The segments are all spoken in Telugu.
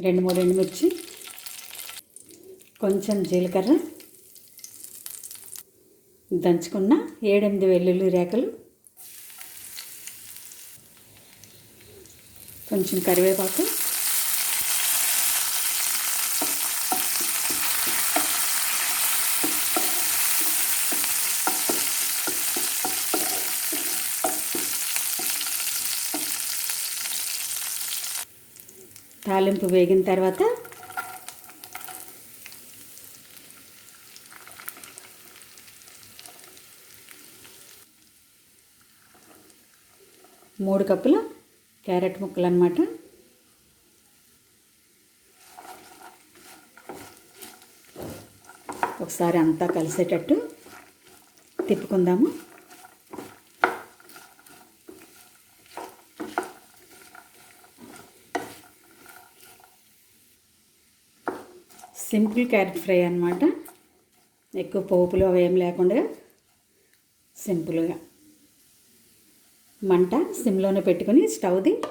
రెండు మూడు ఎండుమిర్చి కొంచెం జీలకర్ర దంచుకున్న ఏడెనిమిది వెల్లుల్లి రేకలు కొంచెం కరివేపాకు తాలింపు వేగిన తర్వాత మూడు కప్పుల క్యారెట్ ముక్కలు అన్నమాట. ఒకసారి అంతా కలిసేటట్టు తిప్పుకుందాము. సింపుల్ క్యారెట్ ఫ్రై అన్నమాట. ఎక్కువ పోపులు అవి ఏం లేకుండా సింపుల్గా. మంట సిమ్లోనే పెట్టుకొని స్టవ్ది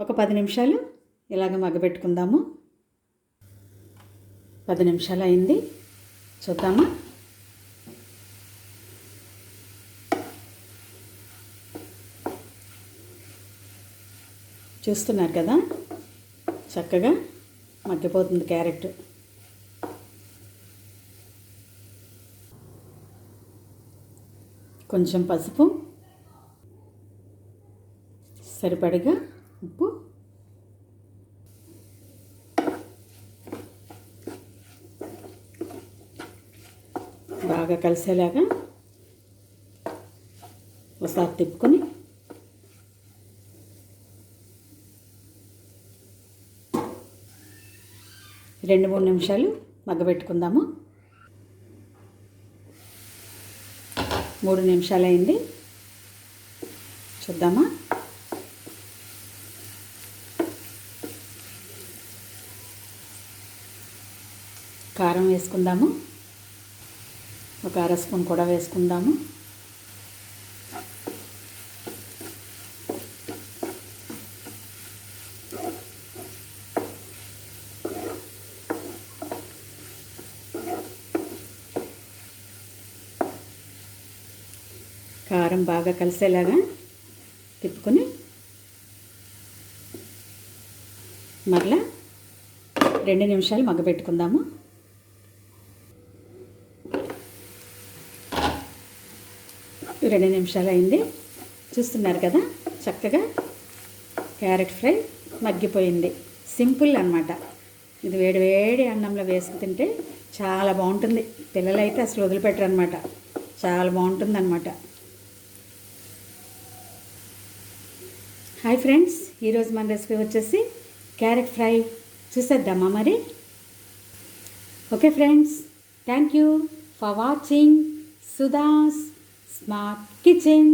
ఒక పది నిమిషాలు ఇలాగ మగ్గబెట్టుకుందాము. పది నిమిషాలు అయింది. చూద్దామా? చూస్తున్నారు కదా? చక్కగా మగ్గిపోతుంది క్యారెట్. కొంచెం పసుపు. సరిపడగా ఉప్పు. బాగా కలిసేలాగా ఒకసారి తిప్పుకొని రెండు మూడు నిమిషాలు మగ్గబెట్టుకుందాము. మూడు నిమిషాలు అయింది చూద్దామా? కారం వేసుకుందాము. ఒక అర స్పూన్ కూడా వేసుకుందాము. కారం బాగా కలిసేలాగా తిప్పుకొని మరలా రెండు నిమిషాలు మగ్గబెట్టుకుందాము. రెండు నిమిషాలు అయింది. చూస్తున్నారు కదా చక్కగా క్యారెట్ ఫ్రై మగ్గిపోయింది. సింపుల్ అనమాట ఇది వేడి వేడి అన్నంలో వేసుకు తింటే చాలా బాగుంటుంది. పిల్లలైతే అసలు వదిలిపెట్టరు అనమాట చాలా బాగుంటుంది అనమాట హాయ్ ఫ్రెండ్స్ ఈరోజు మన రెసిపీ వచ్చేసి క్యారెట్ ఫ్రై చూసేద్దామా మరి? Okay friends thank you for watching Sudha's smart kitchen